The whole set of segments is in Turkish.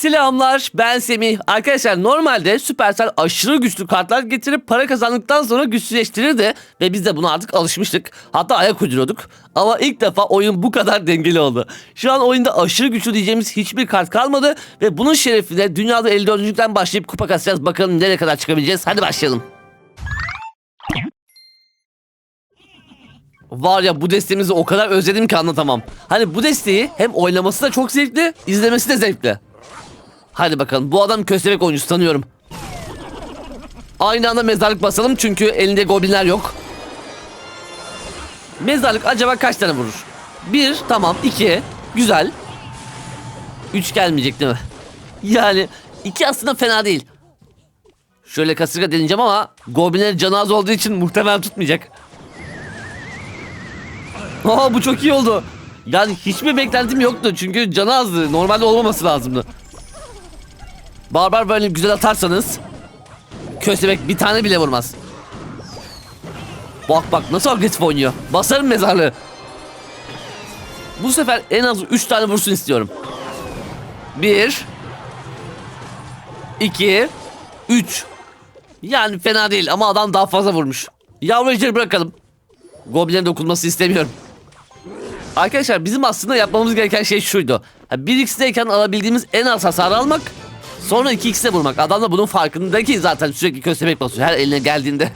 Selamlar ben Semih. Arkadaşlar normalde Supercell aşırı güçlü kartlar getirip para kazandıktan sonra güçsüzleştirirdi. Ve biz de buna artık alışmıştık. Hatta ayak uyduruyorduk. Ama ilk defa oyun bu kadar dengeli oldu. Şu an oyunda aşırı güçlü diyeceğimiz hiçbir kart kalmadı. Ve bunun şerefine dünyada 54. başlayıp kupa kasacağız. Bakalım nereye kadar çıkabileceğiz. Hadi başlayalım. Var ya bu destemizi o kadar özledim ki anlatamam. Hani bu desteği hem oynaması da çok zevkli, izlemesi de zevkli. Hadi bakalım bu adam köstebek oyuncusu tanıyorum. Aynı anda mezarlık basalım çünkü elinde goblinler yok. Mezarlık acaba kaç tane vurur? Bir tamam iki güzel. Üç gelmeyecek değil mi? Yani iki aslında fena değil. Şöyle kasırga deneyeceğim ama goblinlerin canı az olduğu için muhtemelen tutmayacak. Aa bu çok iyi oldu. Yani hiçbir beklentim yoktu çünkü canı azdı. Normalde olmaması lazımdı. Barbar böyle güzel atarsanız Köstebek bir tane bile vurmaz. Bak bak nasıl agresif oynuyor. Basarım mezarlığı. Bu sefer en az 3 tane vursun istiyorum. 1 2 3 Yani fena değil ama adam daha fazla vurmuş. Yavru bırakalım. Goblin'e dokunması istemiyorum. Arkadaşlar bizim aslında yapmamız gereken şey şuydu. 1x'deyken alabildiğimiz en az hasar almak. Sonra 2x'e vurmak. Adam da bunun farkında ki zaten sürekli köstebek basıyor her eline geldiğinde.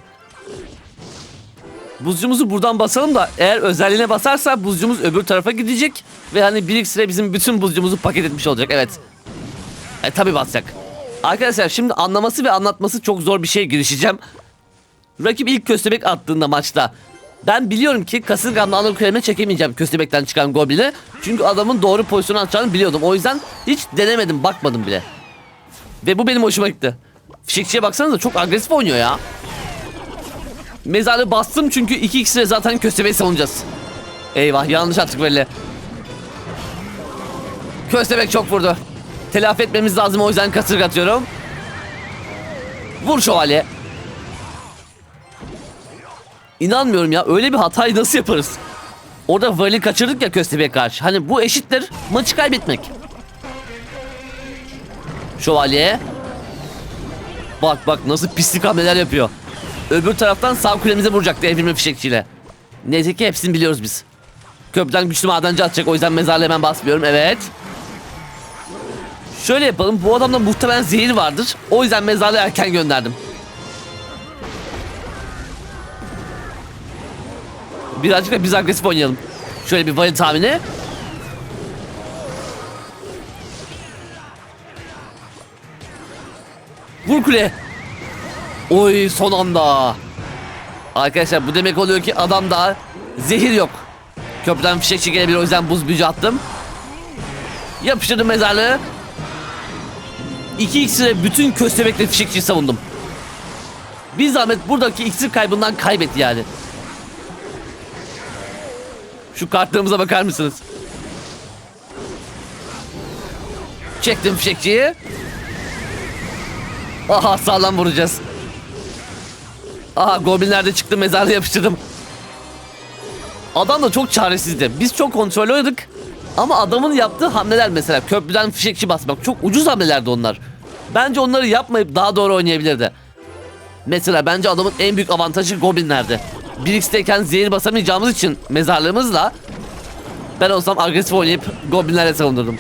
Buzcumuzu buradan basalım da eğer özelliğine basarsa buzcumuz öbür tarafa gidecek. Ve hani 1x ile bizim bütün buzcumuzu paket etmiş olacak evet. E tabi basacak. Arkadaşlar şimdi anlaması ve anlatması çok zor bir şey girişeceğim. Rakip ilk köstebek attığında maçta ben biliyorum ki kasırgamla ana kuleme çekemeyeceğim köstebekten çıkan goblini. Çünkü adamın doğru pozisyonu atacağını biliyordum. O yüzden hiç denemedim bakmadım bile. Ve bu benim hoşuma gitti. Fişekçiye baksanıza çok agresif oynuyor ya. Mezarı bastım çünkü 2x'le zaten köstebeği savunacağız. Eyvah yanlış attık böyle. Köstebek çok vurdu. Telafi etmemiz lazım o yüzden kasırga atıyorum. Vur şövalye. İnanmıyorum ya öyle bir hatayı nasıl yaparız? Orada vali kaçırdık ya köstebeğe karşı. Hani bu eşittir maçı kaybetmek. Şövalye. Bak bak nasıl pislik hamleler yapıyor. Öbür taraftan sağ kulemize vuracaktı evrimli fişekçiyle. Neyse ki hepsini biliyoruz biz. Köprüden güçlü madenci atacak o yüzden mezarlığa hemen basmıyorum evet. Şöyle yapalım bu adamda muhtemelen zehir vardır. O yüzden mezarlığa erken gönderdim. Birazcık da biz agresif oynayalım. Şöyle bir vali tahmini. Vur kule. Oy son anda. Arkadaşlar bu demek oluyor ki adamda zehir yok. Köprüden fişek çekilebilir o yüzden buz büyücü attım. Yapıştırdım mezarlığı. 2 iksire bütün köstebekle fişekçiyi savundum. Bir zahmet buradaki iksir kaybından kaybetti yani. Şu kartlarımıza bakar mısınız? Çektim fişekçiyi. Aha sağlam vuracağız. Aha goblinler de çıktı mezarda yapıştırdım. Adam da çok çaresizdi. Biz çok kontrol oynadık. Ama adamın yaptığı hamleler mesela köprüden fişekçi basmak çok ucuz hamlelerdi onlar. Bence onları yapmayıp daha doğru oynayabilirdi. Mesela bence adamın en büyük avantajı goblinlerdi. 1x'teyken zehir basamayacağımız için mezarlığımızla ben olsam agresif oynayıp goblinlerle savundurdum.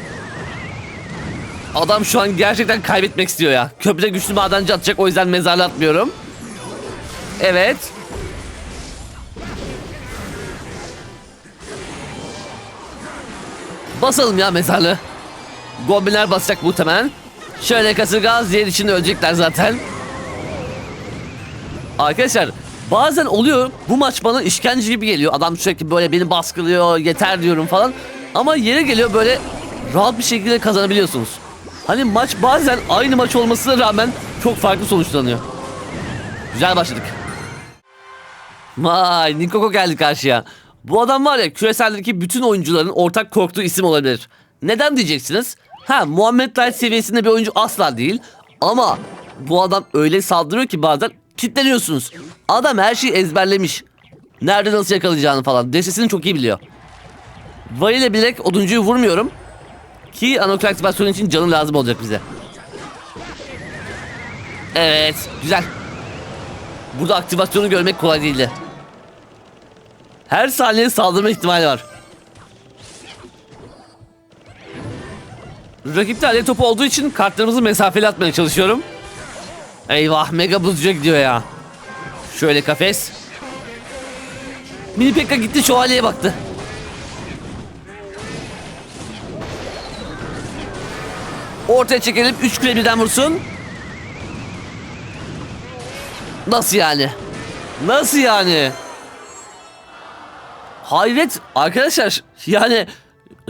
Adam şu an gerçekten kaybetmek istiyor ya. Köprüde güçlü madenci atacak o yüzden mezarlı atmıyorum. Evet. Basalım ya mezarlı. Goblinler basacak muhtemelen. Şöyle kasırga zehir içinde ölecekler zaten. Arkadaşlar bazen oluyor bu maç bana işkence gibi geliyor. Adam sürekli böyle beni baskılıyor yeter diyorum falan. Ama yere geliyor böyle rahat bir şekilde kazanabiliyorsunuz. Hani maç bazen aynı maç olmasına rağmen çok farklı sonuçlanıyor. Güzel başladık. Vay Nikoko geldi karşıya. Bu adam var ya küreseldeki bütün oyuncuların ortak korktuğu isim olabilir. Neden diyeceksiniz? Ha Muhammed Light seviyesinde bir oyuncu asla değil. Ama bu adam öyle saldırıyor ki bazen kitleniyorsunuz. Adam her şeyi ezberlemiş. Nerede nasıl yakalayacağını falan. Destesini çok iyi biliyor. Vali ile bilerek oduncuyu vurmuyorum. Ki anokul aktivasyonu için canı lazım olacak bize. Evet güzel. Burada aktivasyonu görmek kolay değildi. Her saniye saldırma ihtimali var. Rakipte alev topu olduğu için kartlarımızı mesafeli atmaya çalışıyorum. Eyvah mega buzcuya gidiyor ya. Şöyle kafes. Mini Pekka gitti şövalyeye baktı. Ortaya çekelim 3 kule birden vursun. Nasıl yani? Nasıl yani? Hayret arkadaşlar yani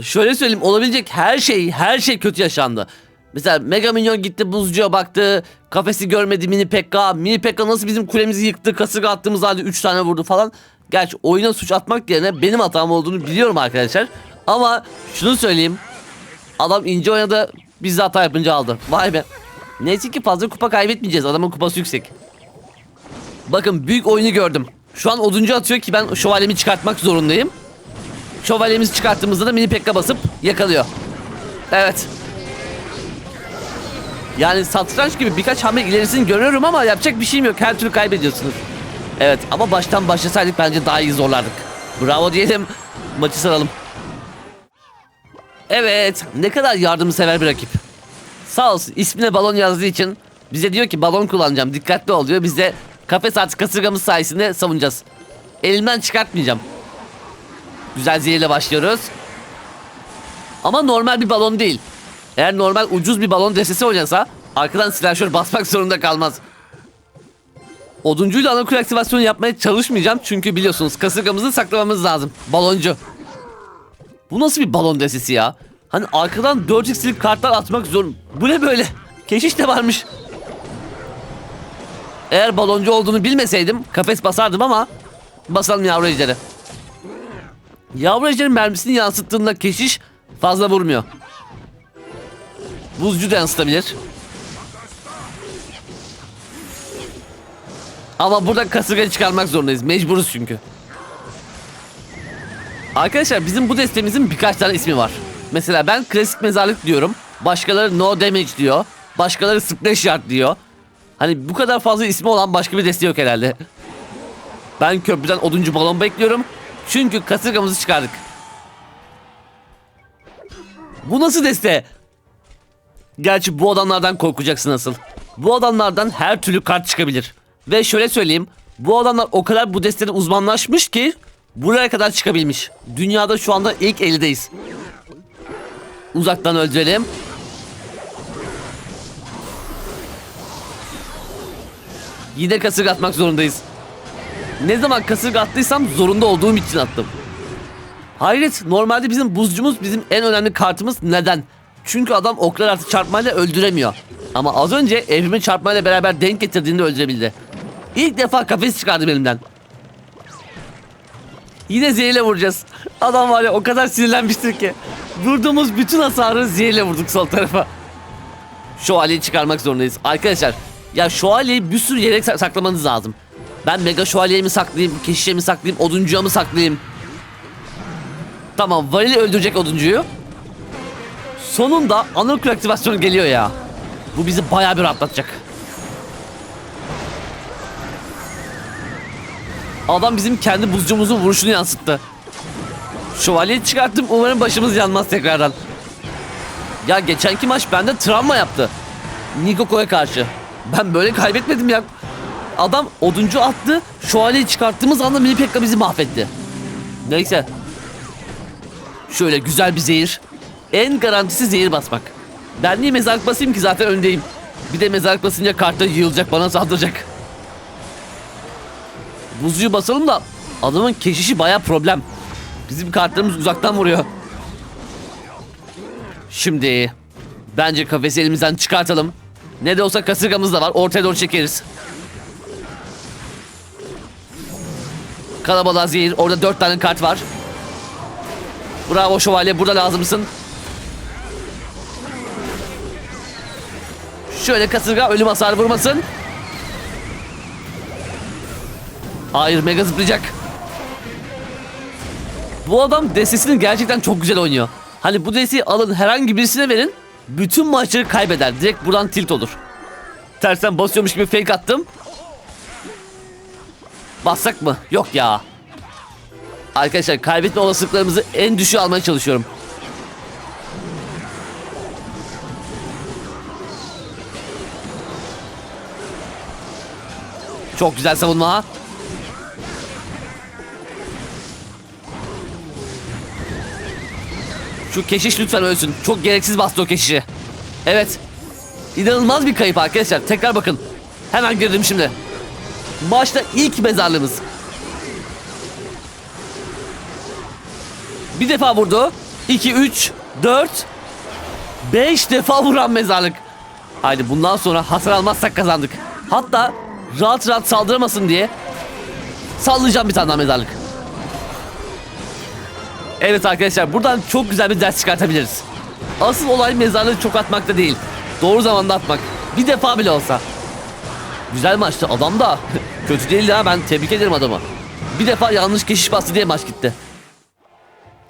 şöyle söyleyeyim olabilecek her şey her şey kötü yaşandı. Mesela Mega Minyon gitti buzcuya baktı. Kafesi görmedi Mini Pekka. Mini Pekka nasıl bizim kulemizi yıktı. Kasırga attığımız halde 3 tane vurdu falan. Gerçi oyuna suç atmak yerine benim hatam olduğunu biliyorum arkadaşlar. Ama şunu söyleyeyim. Adam ince oynadı. Biz de hata yapınca aldı. Vay be. Neyse ki fazla kupa kaybetmeyeceğiz. Adamın kupası yüksek. Bakın büyük oyunu gördüm. Şu an oduncu atıyor ki ben şövalyemi çıkartmak zorundayım. Şövalyemizi çıkarttığımızda da mini pekka basıp yakalıyor. Evet. Yani satranç gibi birkaç hamle ilerisini görüyorum ama yapacak bir şeyim yok. Her türlü kaybediyorsunuz. Evet ama baştan başlasaydık bence daha iyi zorlardık. Bravo diyelim. Maçı saralım. Evet. Ne kadar yardımsever bir rakip. Sağ olsun ismine balon yazdığı için bize diyor ki balon kullanacağım dikkatli ol diyor. Biz de kafes artı kasırgamız sayesinde savunacağız. Elimden çıkartmayacağım. Güzel zehirle başlıyoruz. Ama normal bir balon değil. Eğer normal ucuz bir balon destesi oynasa arkadan silahşör basmak zorunda kalmaz. Oduncuyla anakul aktivasyonu yapmaya çalışmayacağım çünkü biliyorsunuz kasırgamızı saklamamız lazım. Baloncu. Bu nasıl bir balon destesi ya? Hani arkadan 4x'lik kartlar atmak zor. Bu ne böyle? Keşiş de varmış. Eğer baloncu olduğunu bilmeseydim kafes basardım ama basalım yavru ejderi. Yavru ejderin mermisini yansıttığında keşiş fazla vurmuyor. Buzcu da yansıtabilir. Ama burada kasırga çıkarmak zorundayız. Mecburuz çünkü. Arkadaşlar bizim bu destemizin birkaç tane ismi var. Mesela ben klasik mezarlık diyorum. Başkaları no damage diyor. Başkaları splash yard diyor. Hani bu kadar fazla ismi olan başka bir deste yok herhalde. Ben köprüden oduncu balon bekliyorum. Çünkü kasırgamızı çıkardık. Bu nasıl deste? Gerçi bu adamlardan korkacaksın asıl. Bu adamlardan her türlü kart çıkabilir. Ve şöyle söyleyeyim. Bu adamlar o kadar bu destede uzmanlaşmış ki buraya kadar çıkabilmiş. Dünyada şu anda ilk 50'deyiz. Uzaktan öldürelim. Yine kasırga atmak zorundayız. Ne zaman kasırga attıysam zorunda olduğum için attım. Hayret normalde bizim buzcumuz bizim en önemli kartımız neden? Çünkü adam oklar artı çarpmayla öldüremiyor. Ama az önce evrimi çarpmayla beraber denk getirdiğinde öldürebildi. İlk defa kafes çıkardım elimden. Yine zehirle vuracağız. Adam var ya o kadar sinirlenmiştir ki. Vurduğumuz bütün hasarı zehirle vurduk sol tarafa. Şövalyeyi çıkarmak zorundayız. Arkadaşlar ya şövalyeyi bir sürü yere sak- saklamanız lazım. Ben mega şövalyeyi mi saklayayım, keşişe mi saklayayım, oduncuya mı saklayayım? Tamam Valili öldürecek oduncuyu. Sonunda anokul aktivasyonu geliyor ya. Bu bizi bayağı bir rahatlatacak. Adam bizim kendi buzcumuzun vuruşunu yansıttı. Şövalyeyi çıkarttım umarım başımız yanmaz tekrardan. Ya geçenki maç bende travma yaptı. Nikoko'ya karşı. Ben böyle kaybetmedim ya. Adam oduncu attı. Şövalyeyi çıkarttığımız anda Mini bizi mahvetti. Neyse. Şöyle güzel bir zehir. En garantisi zehir basmak. Ben niye mezarlık basayım ki zaten öndeyim. Bir de mezarlık basınca kartta yığılacak bana saldıracak. Buzcuyu basalım da adamın keşişi baya problem. Bizim kartlarımız uzaktan vuruyor. Şimdi bence kafesi elimizden çıkartalım. Ne de olsa kasırgamız da var. Ortaya doğru çekeriz. Kalabalığa zehir. Orada dört tane kart var. Bravo şövalye. Burada lazımsın. Şöyle kasırga ölüm hasarı vurmasın. Hayır mega zıplayacak. Bu adam destesini gerçekten çok güzel oynuyor. Hani bu desteği alın herhangi birisine verin. Bütün maçları kaybeder. Direkt buradan tilt olur. Tersten basıyormuş gibi fake attım. Bassak mı? Yok ya. Arkadaşlar kaybetme olasılıklarımızı en düşüğe almaya çalışıyorum. Çok güzel savunma. Şu keşiş lütfen ölsün. Çok gereksiz bastı o keşişi. Evet. İnanılmaz bir kayıp arkadaşlar. Tekrar bakın. Hemen girdim şimdi. Maçta ilk mezarlığımız. Bir defa vurdu. 2, 3, 4, 5 defa vuran mezarlık. Haydi bundan sonra hasar almazsak kazandık. Hatta rahat rahat saldıramasın diye sallayacağım bir tane daha mezarlık. Evet arkadaşlar buradan çok güzel bir ders çıkartabiliriz. Asıl olay mezarlığı çok atmakta değil. Doğru zamanda atmak. Bir defa bile olsa. Güzel maçtı. Adam da kötü değildi ha. Ben tebrik ederim adamı. Bir defa yanlış keşiş bastı diye maç gitti.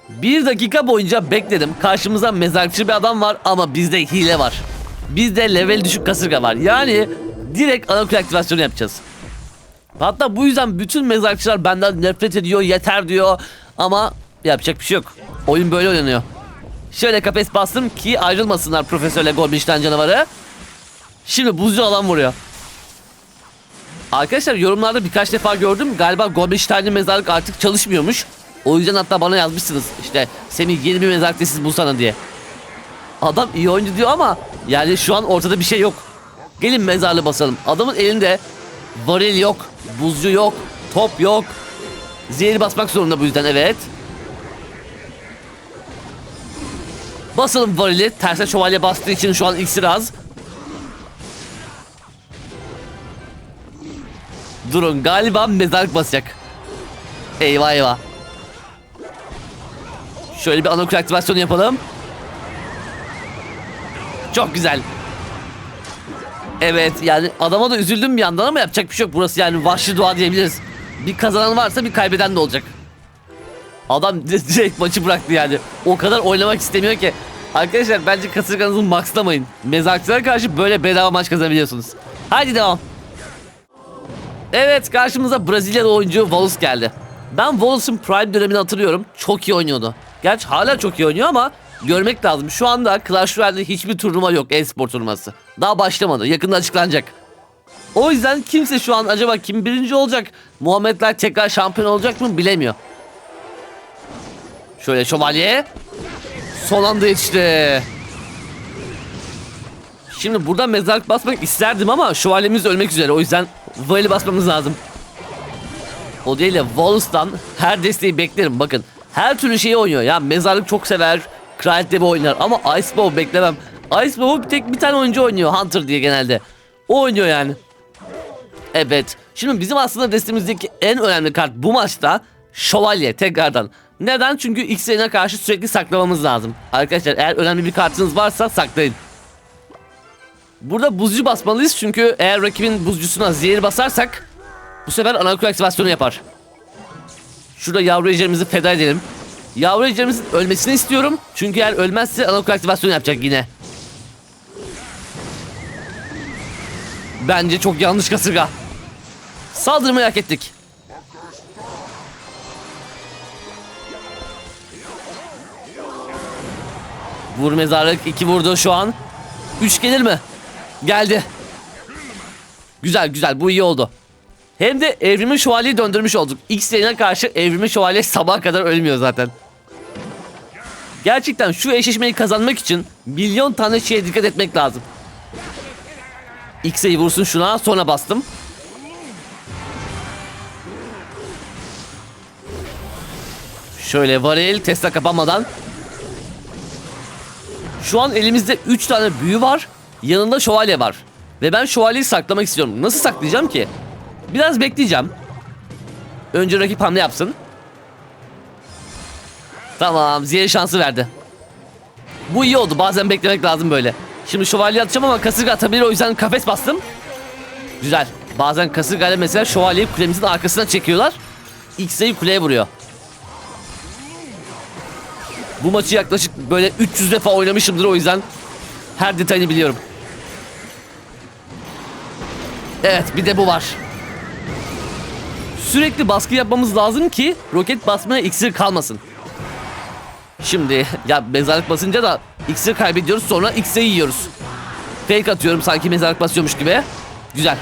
Bir dakika boyunca bekledim. Karşımıza mezarcı bir adam var ama bizde hile var. Bizde level düşük kasırga var. Yani direkt anakul aktivasyonu yapacağız. Hatta bu yüzden bütün mezarcılar benden nefret ediyor, yeter diyor. Ama yapacak bir şey yok. Oyun böyle oynanıyor. Şöyle kafes bastım ki ayrılmasınlar Profesörle Goblin canavarı. Şimdi buzcu alan vuruyor. Arkadaşlar yorumlarda birkaç defa gördüm. Galiba Goblin mezarlık artık çalışmıyormuş. O yüzden hatta bana yazmışsınız. İşte Semih yeni bir mezarlık tesiz bulsana diye. Adam iyi oyuncu diyor ama yani şu an ortada bir şey yok. Gelin mezarlığı basalım. Adamın elinde varil yok, buzcu yok, top yok. Zehri basmak zorunda bu yüzden evet. Basalım varili. Terse şövalye bastığı için şu an iksir az. Durun galiba mezarlık basacak. Eyvah eyvah. Şöyle bir anokul aktivasyonu yapalım. Çok güzel. Evet yani adama da üzüldüm bir yandan ama yapacak bir şey yok. Burası yani vahşi doğa diyebiliriz. Bir kazanan varsa bir kaybeden de olacak. Adam di- direkt maçı bıraktı yani. O kadar oynamak istemiyor ki. Arkadaşlar bence kasırganızı maxlamayın. Mezarcılara karşı böyle bedava maç kazanabiliyorsunuz. Haydi devam. Evet karşımıza Brezilyalı oyuncu Wallace geldi. Ben Wallace'ın Prime dönemini hatırlıyorum. Çok iyi oynuyordu. Gerçi hala çok iyi oynuyor ama görmek lazım. Şu anda Clash Royale'de hiçbir turnuva yok e-spor turnuvası. Daha başlamadı. Yakında açıklanacak. O yüzden kimse şu an acaba kim birinci olacak? Muhammedler tekrar şampiyon olacak mı bilemiyor. Şöyle şövalye. Son anda yetişti. Şimdi burada mezarlık basmak isterdim ama şövalyemiz ölmek üzere. O yüzden Vali basmamız lazım. O değil de Wallace'dan her desteği beklerim. Bakın her türlü şeyi oynuyor. Ya mezarlık çok sever. Kraliyet de oynar ama Ice Bow beklemem. Ice Bow'u bir tek bir tane oyuncu oynuyor. Hunter diye genelde. O oynuyor yani. Evet. Şimdi bizim aslında destemizdeki en önemli kart bu maçta Şövalye tekrardan. Neden? Çünkü X-Ray'ine karşı sürekli saklamamız lazım. Arkadaşlar eğer önemli bir kartınız varsa saklayın. Burada buzcu basmalıyız çünkü eğer rakibin buzcusuna zehir basarsak bu sefer anakul aktivasyonu yapar. Şurada yavru ejderimizi feda edelim. Yavru ejderimizin ölmesini istiyorum. Çünkü eğer ölmezse anakul aktivasyonu yapacak yine. Bence çok yanlış kasırga. Saldırmayı hak ettik. Vur mezarlık. iki vurdu şu an. Üç gelir mi? Geldi. Güzel güzel bu iyi oldu. Hem de evrimi şövalyeyi döndürmüş olduk. X yerine karşı evrimi şövalye sabaha kadar ölmüyor zaten. Gerçekten şu eşleşmeyi kazanmak için milyon tane şeye dikkat etmek lazım. X'e vursun şuna sonra bastım. Şöyle varil Tesla kapanmadan. Şu an elimizde 3 tane büyü var. Yanında şövalye var. Ve ben şövalyeyi saklamak istiyorum. Nasıl saklayacağım ki? Biraz bekleyeceğim. Önce rakip hamle yapsın. Tamam ziyeri şansı verdi. Bu iyi oldu bazen beklemek lazım böyle. Şimdi şövalye atacağım ama kasırga atabilir o yüzden kafes bastım. Güzel. Bazen kasırgayla mesela şövalyeyi kulemizin arkasına çekiyorlar. X'eyi kuleye vuruyor. Bu maçı yaklaşık böyle 300 defa oynamışımdır o yüzden her detayını biliyorum. Evet bir de bu var. Sürekli baskı yapmamız lazım ki roket basmaya iksir kalmasın. Şimdi ya mezarlık basınca da iksir kaybediyoruz sonra iksir yiyoruz. Fake atıyorum sanki mezarlık basıyormuş gibi. Güzel.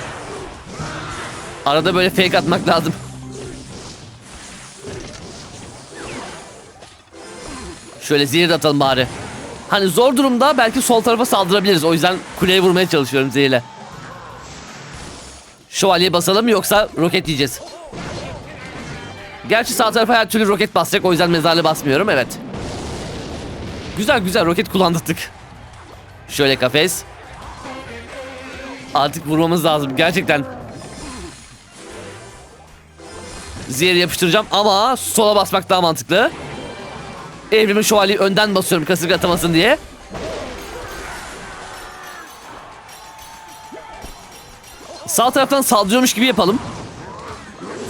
Arada böyle fake atmak lazım. Şöyle zehir de atalım bari. Hani zor durumda belki sol tarafa saldırabiliriz. O yüzden kuleye vurmaya çalışıyorum zehirle. Şövalye basalım yoksa roket yiyeceğiz. Gerçi sağ tarafa her türlü roket basacak. O yüzden mezarlı basmıyorum. Evet. Güzel güzel roket kullandırdık. Şöyle kafes. Artık vurmamız lazım. Gerçekten. Zehir yapıştıracağım ama sola basmak daha mantıklı. Evrimin şövalyeyi önden basıyorum kasırga atamasın diye. Sağ taraftan saldırıyormuş gibi yapalım.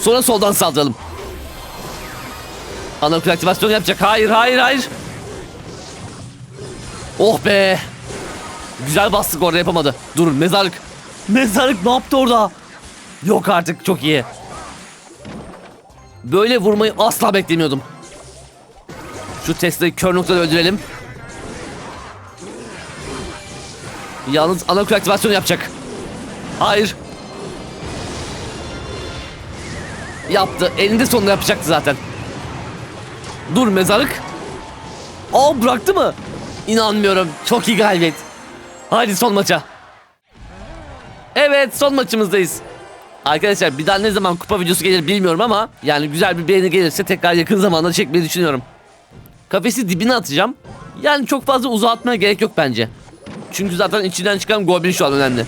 Sonra soldan saldıralım. Anaokul aktivasyonu yapacak. Hayır, hayır, hayır. Oh be. Güzel bastık orada yapamadı. Durun mezarlık. Mezarlık ne yaptı orada? Yok artık çok iyi. Böyle vurmayı asla beklemiyordum. Şu Tesla'yı kör noktada öldürelim. Yalnız anaokul aktivasyonu yapacak. Hayır. Yaptı. Elinde sonunda yapacaktı zaten. Dur mezarlık. Aa bıraktı mı? İnanmıyorum. Çok iyi galibiyet. Hadi son maça. Evet son maçımızdayız. Arkadaşlar bir daha ne zaman kupa videosu gelir bilmiyorum ama yani güzel bir beğeni gelirse tekrar yakın zamanda çekmeyi düşünüyorum. Kafesi dibine atacağım. Yani çok fazla uzatmaya gerek yok bence. Çünkü zaten içinden çıkan Goblin şu an önemli.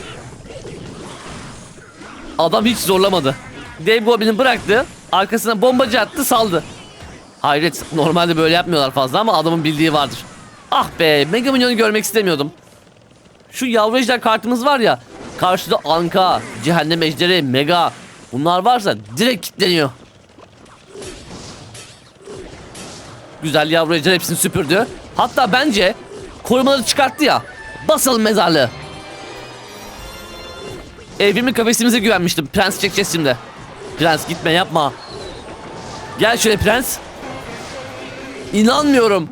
Adam hiç zorlamadı. Dev Goblin'i bıraktı. Arkasına bombacı attı saldı. Hayret normalde böyle yapmıyorlar fazla ama adamın bildiği vardır. Ah be Mega Minyon'u görmek istemiyordum. Şu yavru ejder kartımız var ya. Karşıda Anka, Cehennem Ejderi, Mega. Bunlar varsa direkt kilitleniyor. Güzel yavru ejder hepsini süpürdü. Hatta bence korumaları çıkarttı ya. Basalım mezarlığı. Evrimin kafesimize güvenmiştim. Prens çekeceğiz şimdi. Prens gitme yapma. Gel şöyle prens. İnanmıyorum.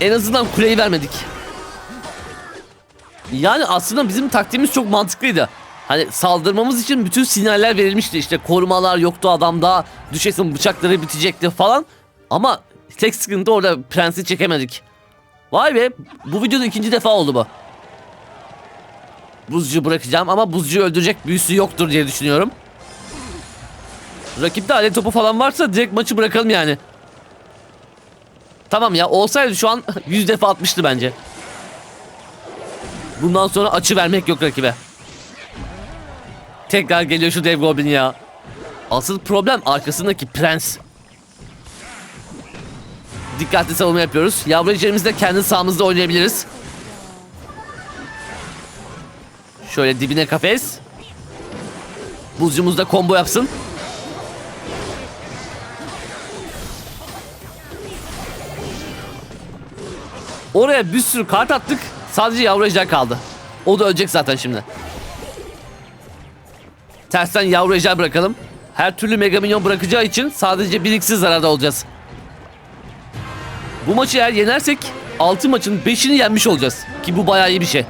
En azından kuleyi vermedik. Yani aslında bizim taktiğimiz çok mantıklıydı. Hani saldırmamız için bütün sinyaller verilmişti. İşte korumalar yoktu adamda. Düşesin bıçakları bitecekti falan. Ama tek sıkıntı orada prensi çekemedik. Vay be bu videoda ikinci defa oldu bu. Buzcu bırakacağım ama buzcuyu öldürecek büyüsü yoktur diye düşünüyorum. Rakipte alev topu falan varsa direkt maçı bırakalım yani. Tamam ya olsaydı şu an 100 defa atmıştı bence. Bundan sonra açı vermek yok rakibe. Tekrar geliyor şu dev goblin ya. Asıl problem arkasındaki prens. Dikkatli savunma yapıyoruz. Yavru ejderimizi de kendi sahamızda oynayabiliriz. Şöyle dibine kafes. Buzcumuz da combo yapsın. Oraya bir sürü kart attık. Sadece yavru kaldı. O da ölecek zaten şimdi. Tersten yavru ejder bırakalım. Her türlü mega minyon bırakacağı için sadece bir iksir zararda olacağız. Bu maçı eğer yenersek 6 maçın 5'ini yenmiş olacağız. Ki bu bayağı iyi bir şey.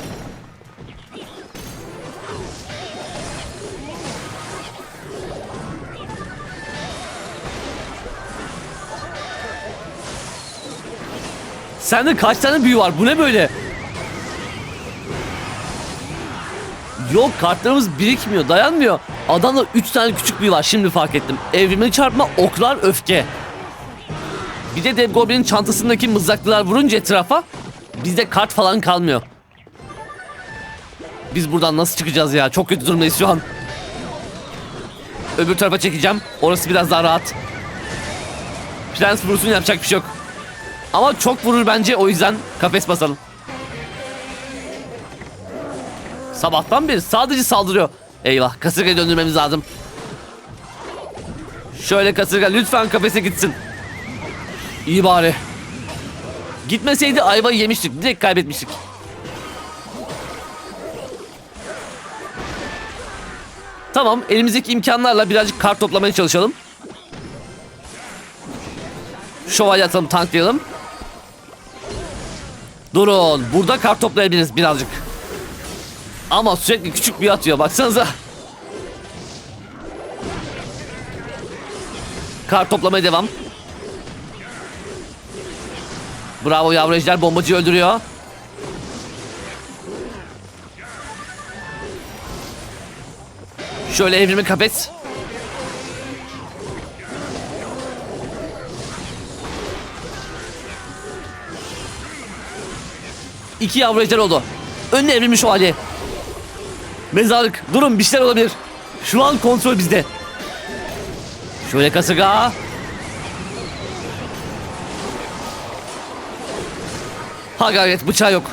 Sende kaç tane büyü var? Bu ne böyle? Yok kartlarımız birikmiyor, dayanmıyor. Adamda 3 tane küçük büyü var şimdi fark ettim. Evrimli çarpma, oklar, öfke. Bir de Dev Goblin'in çantasındaki mızraklılar vurunca etrafa bizde kart falan kalmıyor. Biz buradan nasıl çıkacağız ya? Çok kötü durumdayız şu an. Öbür tarafa çekeceğim. Orası biraz daha rahat. Prens vursun yapacak bir şey yok. Ama çok vurur bence o yüzden kafes basalım. Sabahtan beri sadece saldırıyor. Eyvah kasırgayı döndürmemiz lazım. Şöyle kasırga lütfen kafese gitsin. İyi bari. Gitmeseydi ayvayı yemiştik. Direkt kaybetmiştik. Tamam elimizdeki imkanlarla birazcık kart toplamaya çalışalım. Şövalye atalım tanklayalım. Durun burada kart toplayabiliriz birazcık. Ama sürekli küçük bir atıyor baksanıza. Kart toplamaya devam. Bravo yavru ejder bombacıyı öldürüyor. Şöyle evrimi kafes. İki yavru ejder oldu. Önüne evrilmiş şövalye. Mezarlık. Durun bir şeyler olabilir. Şu an kontrol bizde. Şöyle kasırga. Ha gayret bıçağı yok.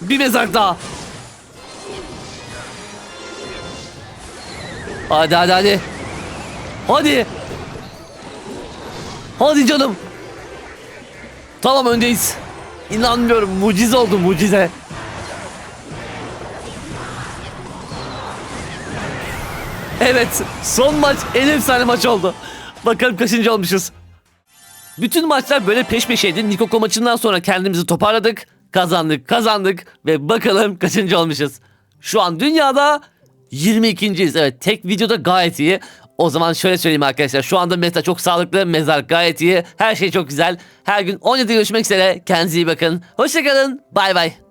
Bir mezar daha. Hadi hadi hadi. Hadi. Hadi canım. Tamam öndeyiz. İnanmıyorum mucize oldu mucize. Evet son maç en efsane maç oldu. Bakalım kaçıncı olmuşuz. Bütün maçlar böyle peş peşeydi. Nikoko maçından sonra kendimizi toparladık. Kazandık kazandık ve bakalım kaçıncı olmuşuz. Şu an dünyada 22.yiz. Evet tek videoda gayet iyi. O zaman şöyle söyleyeyim arkadaşlar. Şu anda meta çok sağlıklı. Mezar gayet iyi. Her şey çok güzel. Her gün 17'de görüşmek üzere. Kendinize iyi bakın. Hoşçakalın. Bay bay.